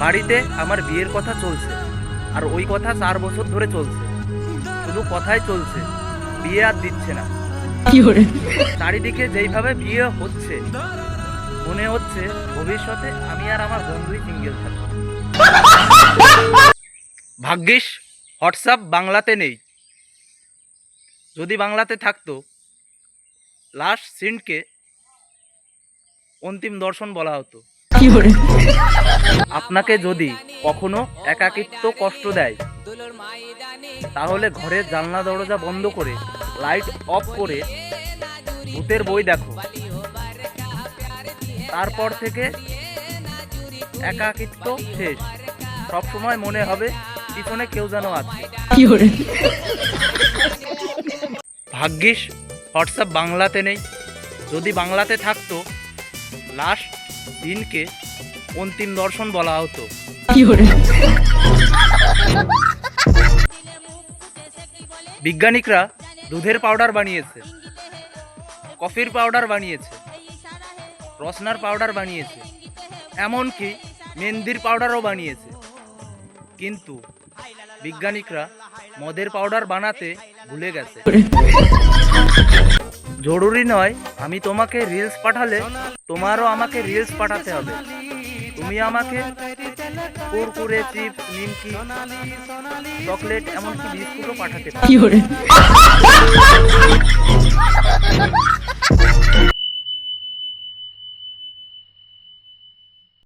বাড়িতে আমার বিয়ের কথা চলছে আর ওই কথা চার বছর ধরে চলছে। শুধু কথাই চলছে বিয়ে আর দিচ্ছে না। চারিদিকে যেইভাবে বিয়ে হচ্ছে মনে হচ্ছে ভবিষ্যতে আমি আর আমার বন্ধুই সিঙ্গেল থাকব। ভাগ্যিস হোয়াটসঅ্যাপ বাংলাতে নেই। যদি বাংলাতে থাকতো লাস্ট সিনকে অন্তিম দর্শন বলা হতো। আপনাকে যদি কখনো একাকিত্ব কষ্ট দেয় তাহলে ঘরের জানলা দরজা বন্ধ করে লাইট অফ করে ভূতের বই দেখো। তারপর থেকে একাকিত্ব শেষ। সব সময় মনে হবে পিছনে কেউ যেন আছে। ভাগ্যিস হোয়াটসঅ্যাপ বাংলাতে নেই। যদি বাংলাতে থাকতো লাস্ট দিনকে অন্তিম দর্শন বলা হতো। বিজ্ঞানিকরা দুধের পাউডার বানিয়েছে কফির পাউডার বানিয়েছে রসনার পাউডার বানিয়েছে এমনকি মেহেন্দির পাউডারও বানিয়েছে। কিন্তু বিজ্ঞানিকরা মদের পাউডার বানাতে ভুলে গেছে। জরুরি নয়, আমি তোমাকে রিলস পাঠালে তোমারও আমাকে রিলস পাঠাতে হবে। তুমি আমাকে কুরকুরে, চিপস, নিমকি, চকলেট, এমনকি বিস্কুটও পাঠাতে পারো।